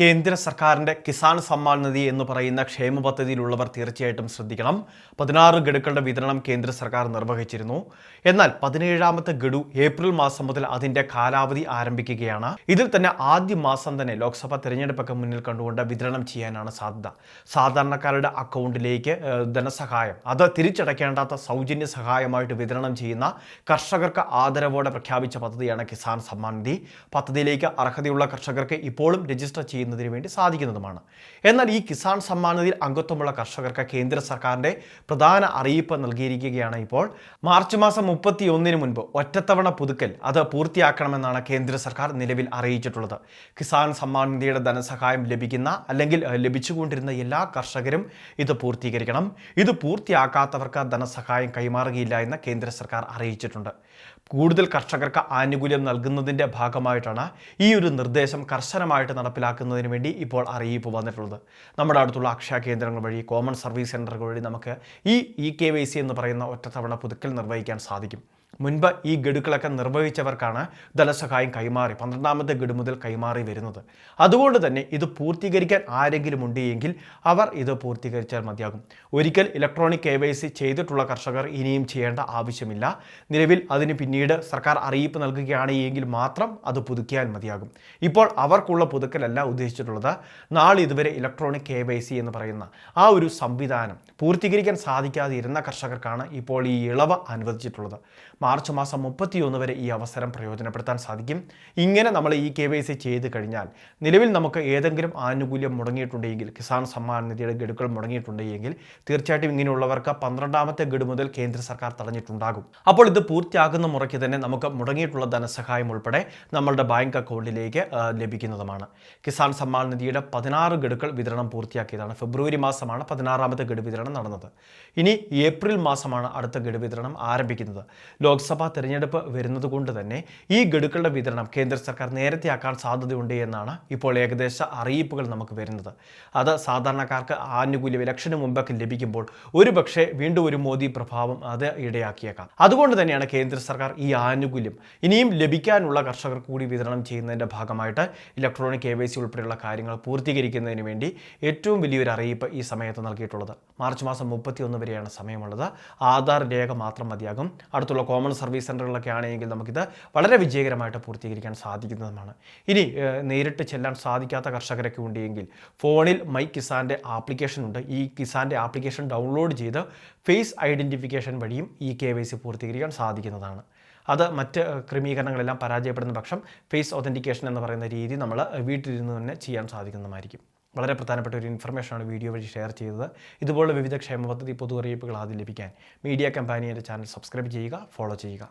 കേന്ദ്ര സർക്കാരിന്റെ കിസാൻ സമ്മാൻ നിധി എന്ന് പറയുന്ന ക്ഷേമ പദ്ധതിയിലുള്ളവർ തീർച്ചയായിട്ടും ശ്രദ്ധിക്കണം. പതിനാറ് ഗഡുക്കളുടെ വിതരണം കേന്ദ്ര സർക്കാർ നിർവഹിച്ചിരുന്നു. എന്നാൽ പതിനേഴാമത്തെ ഗഡു ഏപ്രിൽ മാസം മുതൽ അതിന്റെ കാലാവധി ആരംഭിക്കുകയാണ്. ഇതിൽ തന്നെ ആദ്യ മാസം തന്നെ ലോക്സഭ തിരഞ്ഞെടുപ്പൊക്കെ മുന്നിൽ കണ്ടുകൊണ്ട് വിതരണം ചെയ്യാനാണ് സാധ്യത. സാധാരണക്കാരുടെ അക്കൗണ്ടിലേക്ക് ധനസഹായം അത് തിരിച്ചടയ്ക്കേണ്ടാത്ത സൗജന്യ സഹായമായിട്ട് വിതരണം ചെയ്യുന്ന കർഷകർക്ക് ആദരവോടെ പ്രഖ്യാപിച്ച പദ്ധതിയാണ് കിസാൻ സമ്മാൻ നിധി. പദ്ധതിയിലേക്ക് അർഹതയുള്ള കർഷകർക്ക് ഇപ്പോഴും രജിസ്റ്റർ ചെയ്യുന്നതിന് വേണ്ടി സാധിക്കുന്നതുമാണ്. എന്നാൽ ഈ കിസാൻ സമ്മാൻ നിധിയിൽ അംഗത്വമുള്ള കർഷകർക്ക് കേന്ദ്ര സർക്കാരിന്റെ പ്രധാന അറിയിപ്പ് നൽകിയിരിക്കുകയാണ് ഇപ്പോൾ. മാർച്ച് മാസം മുപ്പത്തി ഒന്നിന് മുൻപ് ഒറ്റത്തവണ പുതുക്കൽ അത് പൂർത്തിയാക്കണമെന്നാണ് കേന്ദ്ര സർക്കാർ നിലവിൽ അറിയിച്ചിട്ടുള്ളത്. കിസാൻ സമ്മാൻ നിധിയുടെ ധനസഹായം ലഭിക്കുന്ന അല്ലെങ്കിൽ ലഭിച്ചുകൊണ്ടിരുന്ന എല്ലാ കർഷകരും ഇത് പൂർത്തീകരിക്കണം. ഇത് പൂർത്തിയാക്കാത്തവർക്ക് ധനസഹായം കൈമാറുകയില്ല എന്ന് കേന്ദ്ര സർക്കാർ അറിയിച്ചിട്ടുണ്ട്. കൂടുതൽ കർഷകർക്ക് ആനുകൂല്യം നൽകുന്നതിന്റെ ഭാഗമായിട്ടാണ് ഈ ഒരു നിർദ്ദേശം കർശനമായിട്ട് നടപ്പിലാക്കുന്നതിന് വേണ്ടി ഇപ്പോൾ അറിയിപ്പ് വന്നിട്ടുള്ളത്. നമ്മുടെ അടുത്തുള്ള അക്ഷയ കേന്ദ്രങ്ങൾ വഴി കോമൺ സർവീസ് സെന്ററുകൾ വഴി നമുക്ക് ഈ ഇ കെ വൈ സി എന്ന് പറയുന്ന ഒറ്റത്തവണ പുതുക്കൽ നിർവഹിക്കാൻ സാധിക്കും. മുൻപ് ഈ ഗഡുക്കളൊക്കെ നിർവഹിച്ചവർക്കാണ് ധനസഹായം കൈമാറി പന്ത്രണ്ടാമത്തെ ഗഡു മുതൽ കൈമാറി വരുന്നത്. അതുകൊണ്ട് തന്നെ ഇത് പൂർത്തീകരിക്കാൻ ആരെങ്കിലും ഉണ്ട് എങ്കിൽ അവർ ഇത് പൂർത്തീകരിച്ചാൽ മതിയാകും. ഒരിക്കൽ ഇലക്ട്രോണിക് കെ വൈ സി ചെയ്തിട്ടുള്ള കർഷകർ ഇനിയും ചെയ്യേണ്ട ആവശ്യമില്ല. നിലവിൽ അതിന് പിന്നീട് സർക്കാർ അറിയിപ്പ് നൽകുകയാണ് എങ്കിൽ മാത്രം അത് പുതുക്കിയാൽ മതിയാകും. ഇപ്പോൾ അവർക്കുള്ള പുതുക്കലല്ല ഉദ്ദേശിച്ചിട്ടുള്ളത്. നാളെ ഇതുവരെ ഇലക്ട്രോണിക് കെ വൈ സി എന്ന് പറയുന്ന ആ ഒരു സംവിധാനം പൂർത്തീകരിക്കാൻ സാധിക്കാതെ ഇരുന്ന കർഷകർക്കാണ് ഇപ്പോൾ ഈ ഇളവ് അനുവദിച്ചിട്ടുള്ളത്. മാർച്ച് മാസം മുപ്പത്തിയൊന്ന് വരെ ഈ അവസരം പ്രയോജനപ്പെടുത്താൻ സാധിക്കും. ഇങ്ങനെ നമ്മൾ ഈ കെ വൈ സി ചെയ്ത് കഴിഞ്ഞാൽ നിലവിൽ നമുക്ക് ഏതെങ്കിലും ആനുകൂല്യം മുടങ്ങിയിട്ടുണ്ടെങ്കിൽ കിസാൻ സമ്മാൻ നിധിയുടെ ഗഡുക്കൾ മുടങ്ങിയിട്ടുണ്ടെങ്കിൽ തീർച്ചയായിട്ടും ഇങ്ങനെയുള്ളവർക്ക് പന്ത്രണ്ടാമത്തെ ഗഡു മുതൽ കേന്ദ്ര സർക്കാർ തടഞ്ഞിട്ടുണ്ടാകും. അപ്പോൾ ഇത് പൂർത്തിയാകുന്ന മുറയ്ക്ക് തന്നെ നമുക്ക് മുടങ്ങിയിട്ടുള്ള ധനസഹായം ഉൾപ്പെടെ നമ്മളുടെ ബാങ്ക് അക്കൗണ്ടിലേക്ക് ലഭിക്കുന്നതുമാണ്. കിസാൻ സമ്മാൻ നിധിയുടെ പതിനാറ് ഗഡുക്കൾ വിതരണം പൂർത്തിയാക്കിയതാണ്. ഫെബ്രുവരി മാസമാണ് പതിനാറാമത്തെ ഗഡു വിതരണം നടന്നത്. ഇനി ഏപ്രിൽ മാസമാണ് അടുത്ത ഗഡു വിതരണം ആരംഭിക്കുന്നത്. ലോക്സഭാ തെരഞ്ഞെടുപ്പ് വരുന്നത് കൊണ്ട് തന്നെ ഈ ഗഡുക്കളുടെ വിതരണം കേന്ദ്ര സർക്കാർ നേരത്തെയാക്കാൻ സാധ്യതയുണ്ട് എന്നാണ് ഇപ്പോൾ ഏകദേശ അറിയിപ്പുകൾ നമുക്ക് വരുന്നത്. അത് സാധാരണക്കാർക്ക് ആനുകൂല്യം ഇലക്ഷന് മുമ്പൊക്കെ ലഭിക്കുമ്പോൾ ഒരുപക്ഷെ വീണ്ടും ഒരു മോദി പ്രഭാവം അത് ഇടയാക്കിയേക്കാം. അതുകൊണ്ട് തന്നെയാണ് കേന്ദ്ര സർക്കാർ ഈ ആനുകൂല്യം ഇനിയും ലഭിക്കാനുള്ള കർഷകർ കൂടി വിതരണം ചെയ്യുന്നതിന്റെ ഭാഗമായിട്ട് ഇലക്ട്രോണിക് സി ഉൾപ്പെടെയുള്ള കാര്യങ്ങൾ പൂർത്തീകരിക്കുന്നതിന് വേണ്ടി ഏറ്റവും വലിയൊരു അറിയിപ്പ് ഈ സമയത്ത് നൽകിയിട്ടുള്ളത്. മാർച്ച് മാസം മുപ്പത്തി വരെയാണ് സമയമുള്ളത്. ആധാർ രേഖ മാത്രം മതിയാകും. അടുത്തുള്ള കോമൺ സർവീസ് സെന്ററുകളൊക്കെ ആണെങ്കിൽ നമുക്കിത് വളരെ വിജയകരമായിട്ട് പൂർത്തീകരിക്കാൻ സാധിക്കുന്നതുമാണ്. ഇനി നേരിട്ട് ചെല്ലാൻ സാധിക്കാത്ത കർഷകരൊക്കെ ഉണ്ടെങ്കിൽ ഫോണിൽ മൈ കിസാന്റെ ആപ്ലിക്കേഷൻ ഉണ്ട്. ഈ കിസാന്റെ ആപ്ലിക്കേഷൻ ഡൗൺലോഡ് ചെയ്ത് ഫേസ് ഐഡന്റിഫിക്കേഷൻ വഴിയും ഈ കെ വൈ സി പൂർത്തീകരിക്കാൻ സാധിക്കുന്നതാണ്. അത് മറ്റ് ക്രമീകരണങ്ങളെല്ലാം പരാജയപ്പെടുന്ന പക്ഷം ഫേസ് ഒതന്റിക്കേഷൻ എന്ന് പറയുന്ന രീതി നമ്മൾ വീട്ടിലിരുന്ന് തന്നെ ചെയ്യാൻ സാധിക്കുന്നതുമായിരിക്കും. വളരെ പ്രധാനപ്പെട്ട ഒരു ഇൻഫർമേഷനാണ് വീഡിയോ വഴി ഷെയർ ചെയ്തത്. ഇതുപോലുള്ള വിവിധ ക്ഷേമ പദ്ധതി പൊതു അറിയിപ്പുകൾ ആദ്യം ലഭിക്കാൻ മീഡിയ കമ്പാനിയുടെ ചാനൽ സബ്സ്ക്രൈബ് ചെയ്യുക ഫോളോ ചെയ്യുക.